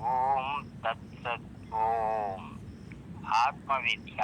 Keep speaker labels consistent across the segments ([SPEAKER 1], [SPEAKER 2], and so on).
[SPEAKER 1] ఓం తత్సత్ ఓం ఆత్మవిద్య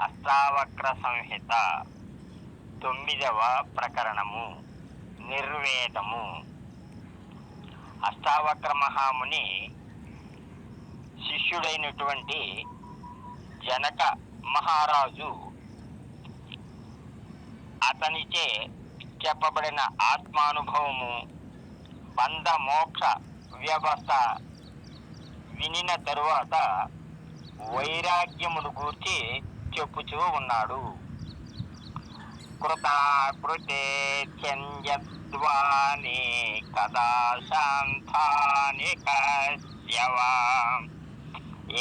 [SPEAKER 1] అష్టావక్ర సంహిత తొమ్మిదవ ప్రకరణము. నిర్వేదము. అష్టావక్ర మహాముని శిష్యుడైనటువంటి జనక మహారాజు అతనిచే చెప్పబడిన ఆత్మానుభవము బంధ మోక్ష వ్యవస్థ వినిన తరువాత వైరాగ్యమును గూర్చి చెప్పుచూ ఉన్నాడు. కృతాకృతే చంద్వాని కదా శాంతాని కస్యవా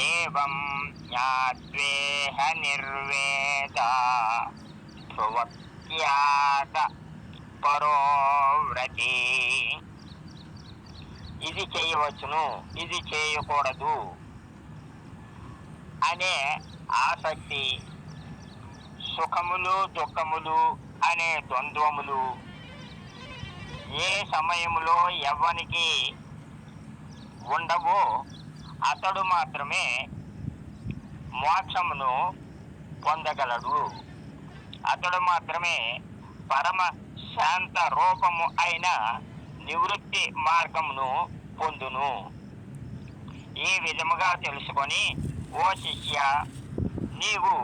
[SPEAKER 1] ఏం జ్ఞాత్వేహ నిర్వేద ధ్రువత్యాగ పరోవ్రతి ఇది చేయవచ్చును ఇది చేయకూడదు అనే ఆసక్తి సుఖములు దుఃఖములు అనే ద్వంద్వములు ఏ సమయంలో ఎవ్వనికి ఉండవో అతడు మాత్రమే మోక్షమును పొందగలడు. అతడు మాత్రమే పరమ శాంత రూపము అయిన నివృత్తి మార్గమును పొందును. ఈ విధముగా తెలుసుకొని ఓ శిష్య నీవు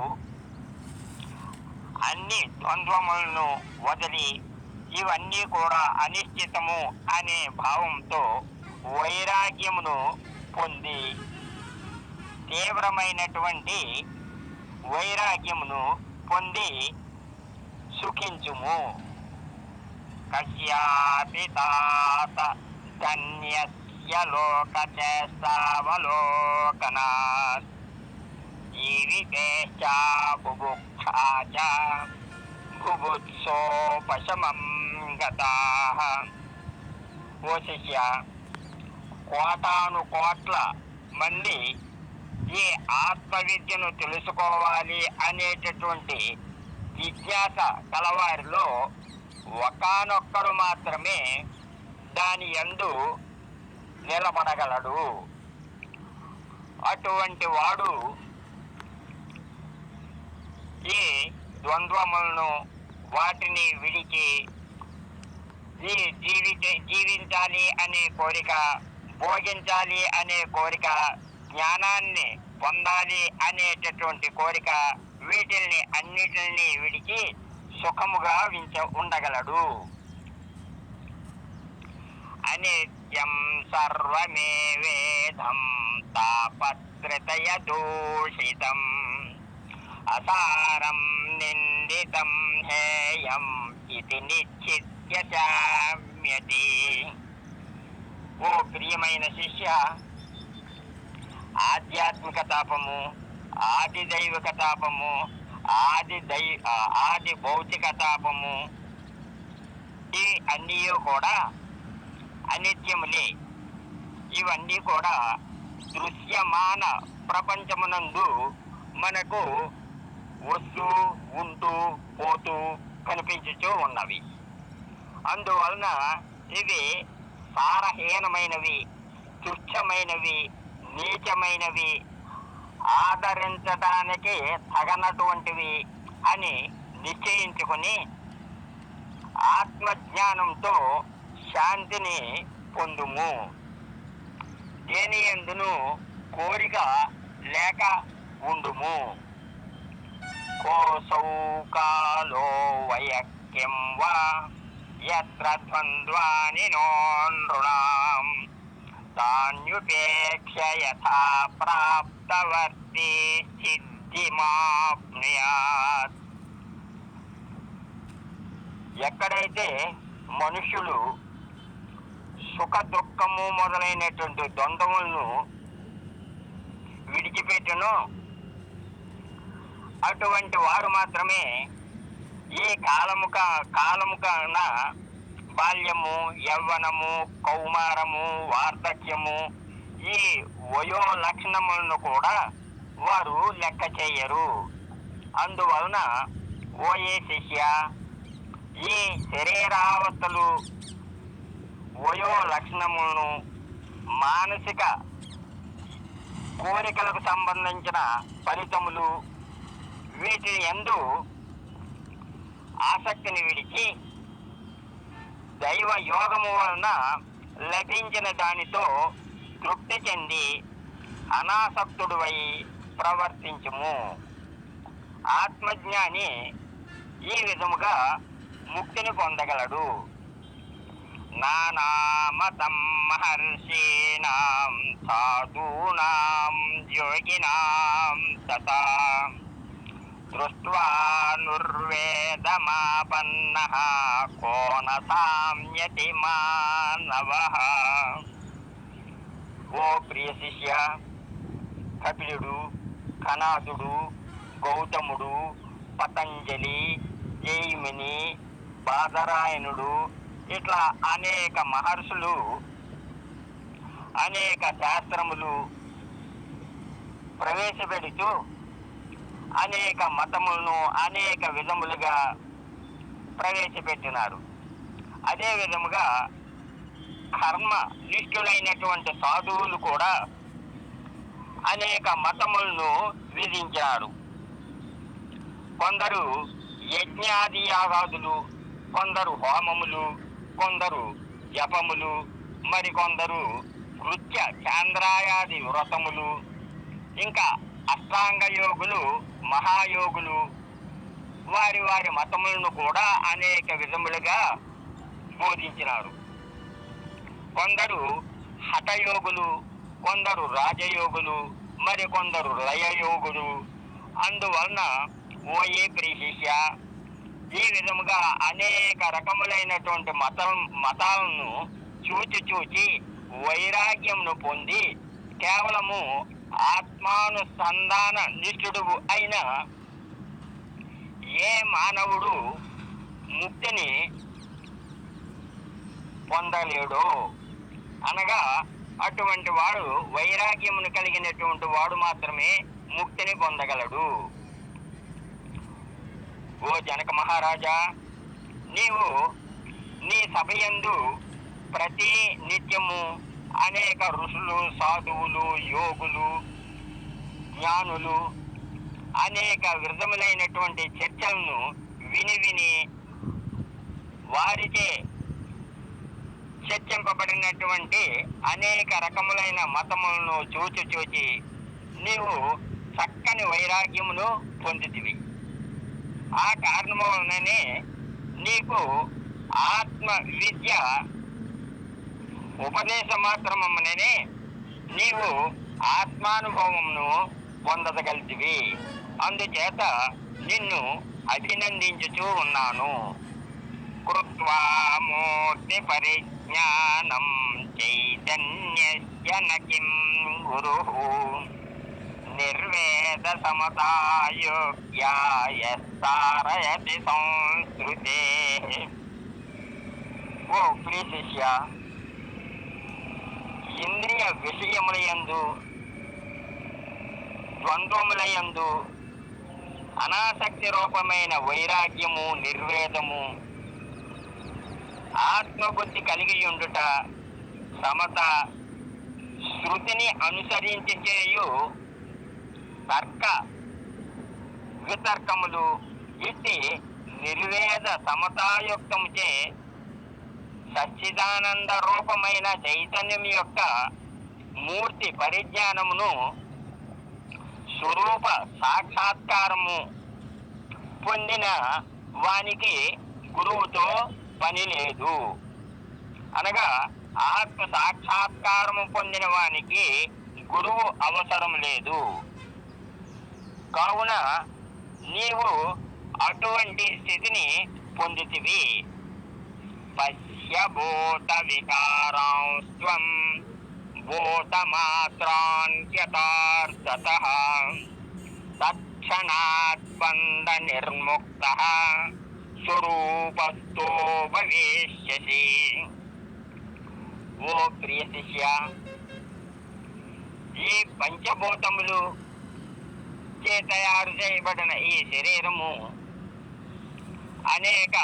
[SPEAKER 1] అన్ని ద్వంద్వములను వదిలి ఇవన్నీ కూడా అనిశ్చితము అనే భావంతో వైరాగ్యమును పొంది తీవ్రమైనటువంటి వైరాగ్యమును పొంది సుఖించుము. కస్యాపి తాత ధన్యస్య లోకచేస్తావలోకనాత్ జీవితేశ్చా బుభుక్షా చ బుభుత్సోపశమం గతాః ఓ శిష్య కోటాను కోట్ల మంది ఈ ఆత్మవిద్యను తెలుసుకోవాలి అనేటటువంటి జిజ్ఞాస కలవారిలో ఒకానొక్కడు మాత్రమే దాని ఎందు నిలబడగలడు. అటువంటి వాడు ఈ ద్వంద్వములను వాటిని విడిచి ఈ జీవిత జీవించాలి అనే కోరిక భోగించాలి అనే కోరిక జ్ఞానాన్ని పొందాలి అనేటటువంటి కోరిక వీటిల్ని అన్నిటిని విడిచి సుఖముగా వించ ఉండగలడు. అనిత్యం సర్వమే వేదం తాపత్రతయ దూషితం. అసారం నిందితం హేయం ఇది నిశ్చిత్య శామ్యతి ఓ ప్రియమైన శిష్య ఆధ్యాత్మిక తాపము ఆదిదైవిక తాపము ఆది దై ఆది భౌతిక తాపము. ఈ అన్నీ కూడా అనిత్యములే. ఇవన్నీ కూడా దృశ్యమాన ప్రపంచమునందు మనకు వస్తూ ఉంటూ పోతూ కనిపించుతూ ఉన్నవి. అందువలన ఇవి సారహీనమైనవి తుచ్చమైనవి నీచమైనవి ఆదరించడానికి తగనటువంటివి అని నిశ్చయించుకొని ఆత్మజ్ఞానంతో శాంతిని పొందుము. దేని ఎందును కోరిక లేక ఉండుము. కోసౌకాలో వయక్యం వా ఎత్ర ద్వంద్వాని నో నృణాం తాన్యుపేక్ష యథా ప్రాప్తవర్తి ఎక్కడైతే మనుషులు సుఖ దుఃఖము మొదలైనటువంటి ద్వంద్వములను విడిచిపెట్టును అటువంటి వారు మాత్రమే ఈ కాలముక కాలముకన్నా బాల్యము యవ్వనము కౌమారము వార్ధక్యము ఈ వయో లక్షణములను కూడా వారు లెక్క చేయరు. అందువలన ఓయే శిష్య ఈ శరీరావస్థలు వయో లక్షణములను మానసిక కోరికలకు సంబంధించిన ఫలితములు వీటిని ఎందు ఆసక్తిని విడిచి దైవ యోగము వలన లభించిన దానితో తృప్తి చెంది అనాసక్తుడువై ప్రవర్తించుము. ఆత్మజ్ఞాని ఈ విధముగా ముక్తిని పొందగలడు. నానామతం మహర్షీణం సాధూనాం యోగినాం తథా దృష్ట్వా నుర్వేదమాపన్నః కోన సామ్యతి మానవః ఓ ప్రియ శిష్య కపిలుడు కనాథుడు గౌతముడు పతంజలి జైమిని బాదరాయణుడు ఇట్లా అనేక మహర్షులు అనేక శాస్త్రములు ప్రవేశపెడుతూ అనేక మతములను అనేక విధములుగా ప్రవేశపెట్టినారు. అదే విధముగా కర్మ నిష్ఠులైనటువంటి సాధువులు కూడా అనేక మతములను విధించారు. కొందరు యజ్ఞాది యాగాదులు కొందరు హోమములు కొందరు జపములు మరికొందరు నృత్య చాంద్రాయాది వ్రతములు ఇంకా అష్టాంగ యోగులు మహాయోగులు వారి వారి మతములను కూడా అనేక విధములుగా బోధించినారు. కొందరు హఠయోగులు కొందరు రాజయోగులు మరి కొందరు లయయోగులు. అందువలన ఓయే ప్రిశిష్య ఈ విధముగా అనేక రకములైనటువంటి మత మతాలను చూచి చూచి వైరాగ్యంను పొంది కేవలము ఆత్మానుసంధాన నిష్ఠుడు అయిన ఏ మానవుడు ముక్తిని పొందలేడు? అనగా అటువంటి వాడు వైరాగ్యమును కలిగినటువంటి వాడు మాత్రమే ముక్తిని పొందగలడు. ఓ జనక మహారాజా నీవు నీ సభయందు ప్రతి నిత్యము అనేక ఋషులు సాధువులు యోగులు జ్ఞానులు అనేక విధములైనటువంటి చర్చలను విని విని వారిచే చర్చింపబడినటువంటి అనేక రకములైన మతములను చూచి చూచి నీవు చక్కని వైరాగ్యమును పొందుతివి. ఆ కారణము వలననే నీకు ఆత్మ విద్య ఉపదేశ మాత్రమనే నీవు ఆత్మానుభవమును పొందగలిగివి అందుచేత నిన్ను అభినందించుచూ ఉన్నాను. కృత్వా మూర్తి పరిజ్ఞానం చైతన్యస్య గురు. నిర్వేద సమతాయోగ్యాయస్తారయతి సంస్కృతే. ఓ ప్లీజ్ శిష్య ఇంద్రియ విషయములయందు ద్వంద్వములయందు అనాసక్తి రూపమైన వైరాగ్యము నిర్వేదము ఆత్మబుద్ధి కలిగి ఉండుట సమత శృతిని అనుసరించి చేయు తర్క వితర్కములు ఇట్టి నిర్వేద సమతాయుక్తముచే సచ్చిదానంద రూపమైన చైతన్యం యొక్క మూర్తి పరిజ్ఞానమును స్వరూప సాక్షాత్కారము పొందిన వానికి గురువుతో పని లేదు. అనగా ఆత్మ సాక్షాత్కారము పొందిన వానికి గురువు అవసరం లేదు. కావున నీవు అటువంటి స్థితిని పొందుతివి. పశ్యభూత వికారాంస్త్వం భూతమాత్రాన్యతార్థత తక్షణాత్ బంధ నిర్ముక్త స్వరూపస్థో భవిష్యసి ఓ ప్రియ శిష్య ఈ పంచభూతములు చే తయారు చేయబడిన ఈ శరీరము అనేక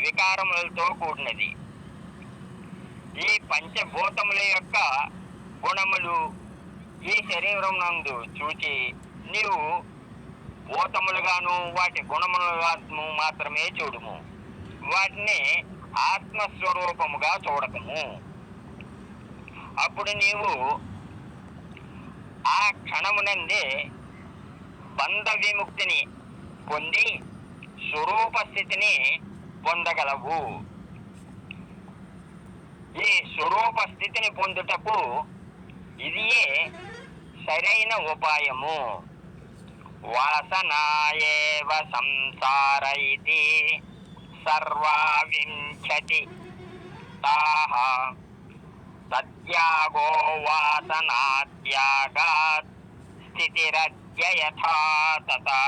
[SPEAKER 1] వికారములతో కూడినది. ఈ పంచభూతముల యొక్క గుణములు ఈ శరీరం నందు చూచి నీవు భూతములుగాను వాటి గుణములుగాను మాత్రమే చూడుము. వాటిని ఆత్మస్వరూపముగా చూడకము. అప్పుడు నీవు ఆ క్షణమునందే బంధ విముక్తిని పొంది స్వరూప స్థితిని పొందగలవు. ఈ స్వరూప స్థితిని పొందుటకు ఇదియే సరైన ఉపాయము. వాసనాయేవ సంసార ఇది సర్వావింశతి తాహ సత్యాగో వాసనాత్యాగాత్ స్థితిరద్య యథా తథా.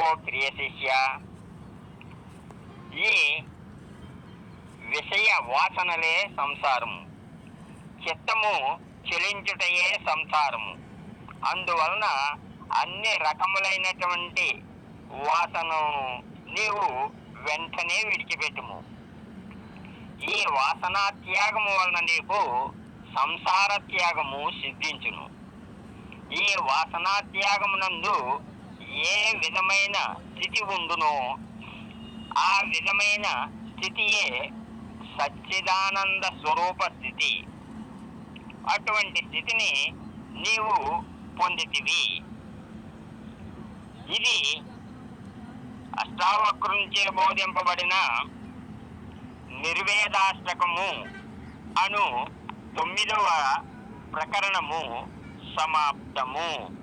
[SPEAKER 1] ఓ ప్రియ శిష్య ఈ విషయ వాసనలే సంసారము. చిత్తము చెలించుటయే సంసారము. అందువలన అన్ని రకములైనటువంటి వాసనను నీవు వెంటనే విడిచిపెట్టుము. ఈ వాసనా త్యాగము వలన నీకు సంసార త్యాగము సిద్ధించును. ఈ వాసనా త్యాగమునందు ఏ విధమైన స్థితి ఉండునో ఆ విధమైన స్థితియే సచ్చిదానంద స్వరూప స్థితి. అటువంటి స్థితిని నీవు పొందితివి. ఇది అష్టావక్రుంచే బోధింపబడిన నిర్వేదాష్టకము అను తొమ్మిదవ ప్రకరణము సమాప్తము.